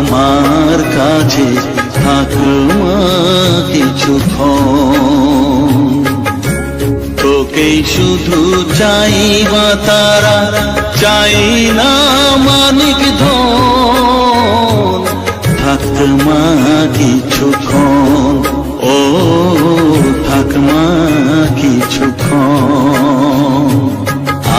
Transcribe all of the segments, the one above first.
আমার কাছে থাক মা কিছুক্ষণ তোকেই শুধু চাই মা তারা, চাই না মানিক ধন। থাক মা কিছুক্ষণ ও, থাক মা কিছুক্ষণ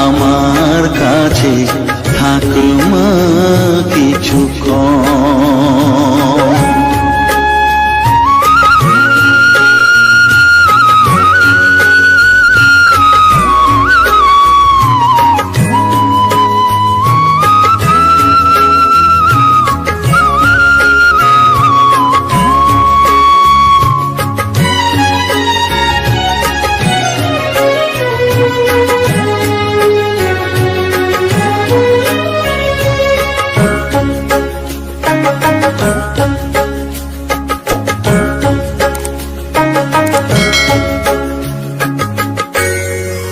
আমার কাছে থাক মা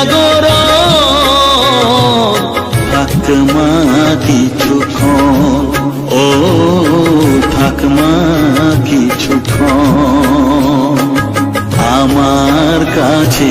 জাগর থাক মা কিছুক্ষণ ও থাক মা কিছুক্ষণ আমার কাছে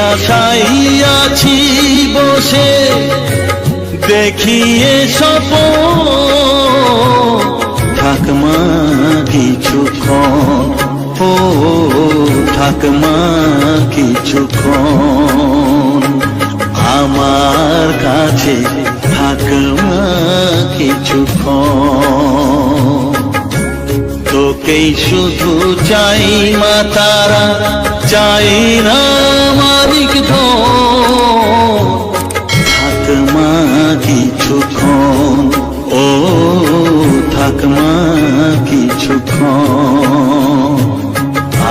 আছি বসে, দেখিয়ে সপ থাক মা কিছুক্ষণ ও থাক মা কিছুক্ষণ আমার কাছে থাক মা কিছুক্ষণ তোকেই শুধু চাই মা তারা, চাই না মালিক থাক মা কিছুক্ষণ ও থাক মা কিছুক্ষণ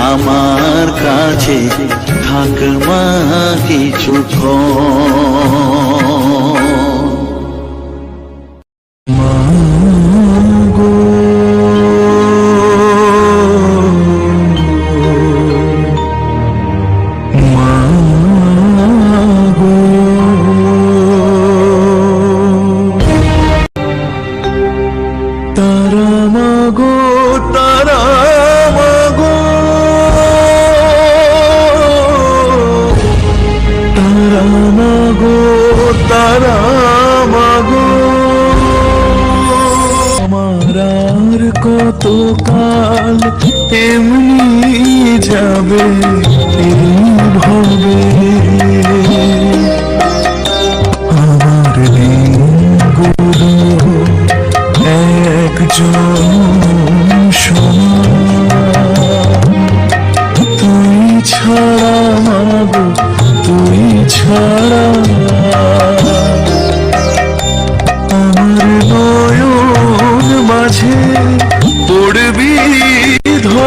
আমার কাছে থাক মা কিছুক্ষণ কত কাল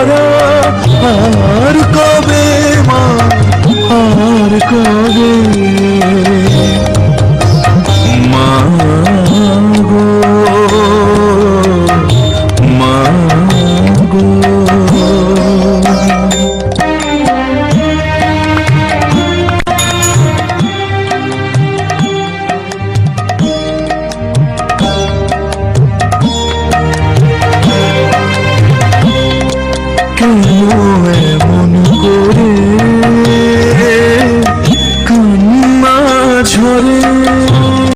ধরা আর কবে মা? আর কবে? মা।